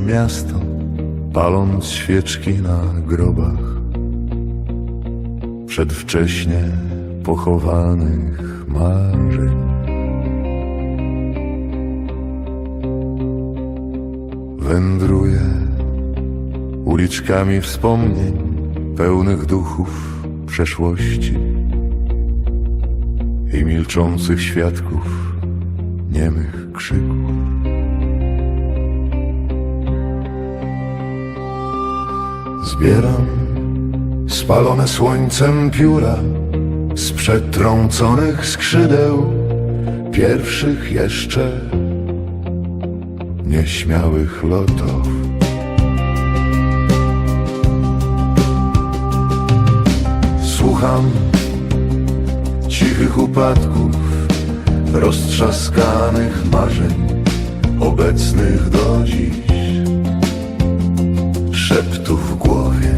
miasto, paląc świeczki na grobach przedwcześnie pochowanych marzeń. Wędruję uliczkami wspomnień pełnych duchów przeszłości i milczących świadków niemych krzyków. Zbieram spalone słońcem pióra z przetrąconych skrzydeł pierwszych jeszcze nieśmiałych lotów. Słucham cichych upadków, roztrzaskanych marzeń, obecnych do dziś, szeptów w głowie.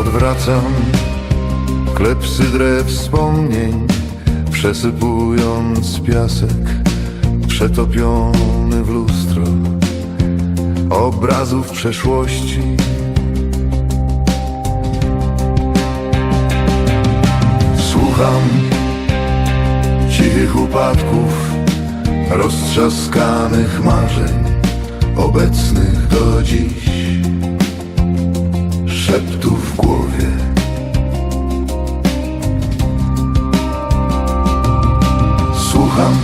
Odwracam klepsydrę wspomnień, przesypując piasek przetopiony w lustro obrazów przeszłości. Słucham cichych upadków, roztrzaskanych marzeń, obecnych do dziś, szeptów w głowie. Słucham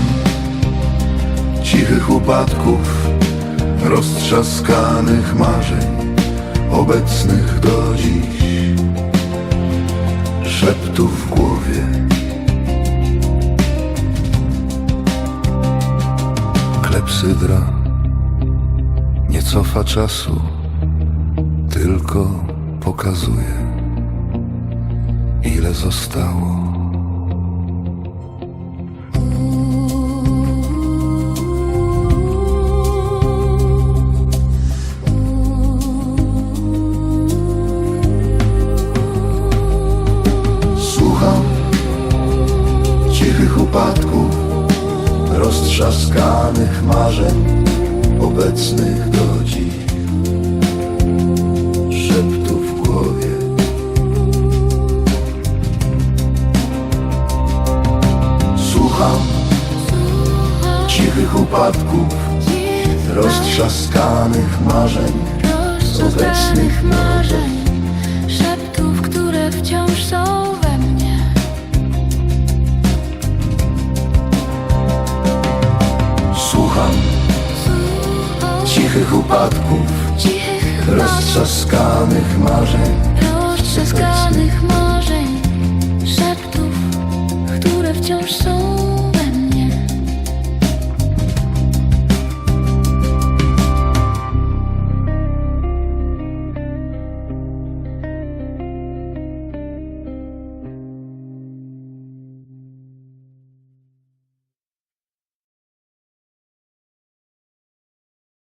cichych upadków, roztrzaskanych marzeń, obecnych do dziś, szeptów w głowie. Klepsydra nie cofa czasu, tylko pokazuje, ile zostało. Upadków, roztrzaskanych marzeń, obecnych do dziś, szeptów w głowie. Słucham cichych upadków, roztrzaskanych marzeń, roztrzaskanych marzeń, szeptów, cichych upadków, Cichych roztrzaskanych marzeń, roztrzaskanych marzeń, szeptów, które wciąż są